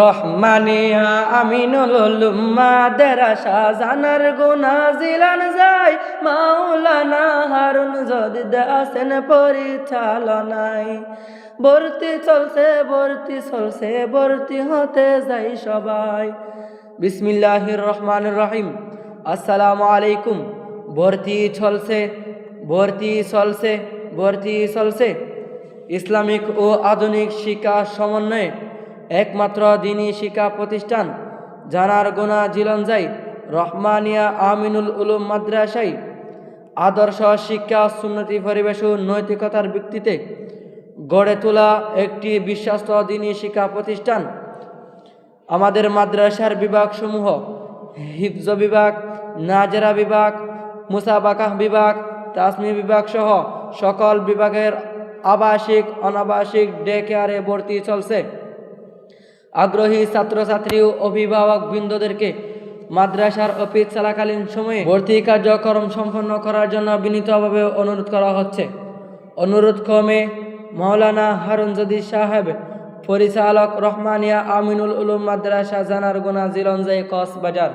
রহমানিয়া আমিনুল উলুম্মা দেরাসা জানার গুনা জিলান যায়। মাওলানা হারুন যদি দাসেন পরিচালনায়। ভর্তি চলছে ভর্তি চলছে, ভর্তি হতে যাই সবাই। বিসমিল্লাহির রহমান রহিম। আসসালামু আলাইকুম। ভর্তি চলছে ভর্তি চলছে ভর্তি চলছে। ইসলামিক ও আধুনিক শিক্ষা সমন্বয়ে একমাত্র দিনী শিক্ষা প্রতিষ্ঠান, জানার গোনা জিলঞ্জাই রহমানিয়া আমিনুল উলুম মাদ্রাসাই। আদর্শ শিক্ষা সুন্নতি পরিবেশ নৈতিকতার ভিত্তিতে গড়ে তোলা একটি বিশ্বাস্ত দিনী শিক্ষা প্রতিষ্ঠান। আমাদের মাদ্রাসার বিভাগসমূহ হিফজ বিভাগ, নাজেরা বিভাগ, মুসাবাকাহ বিভাগ তাসমি বিভাগ সহ সকল বিভাগের আবাসিক, অনাবাসিক ডে কেয়ারে ভর্তি চলছে। আগ্রহী ছাত্রছাত্রী ও অভিভাবক বৃন্দদেরকে মাদ্রাসার অফিস চলাকালীন সময়ে ভর্তি কার্যক্রম সম্পন্ন করার জন্য বিনীতভাবে অনুরোধ করা হচ্ছে। অনুরোধ ক্রমে মৌলানা হারুন জদি সাহেব, পরিচালক রহমানিয়া আমিনুল উলুম মাদ্রাসা জানার গোনা জিলঞ্জাই কক্সবাজার।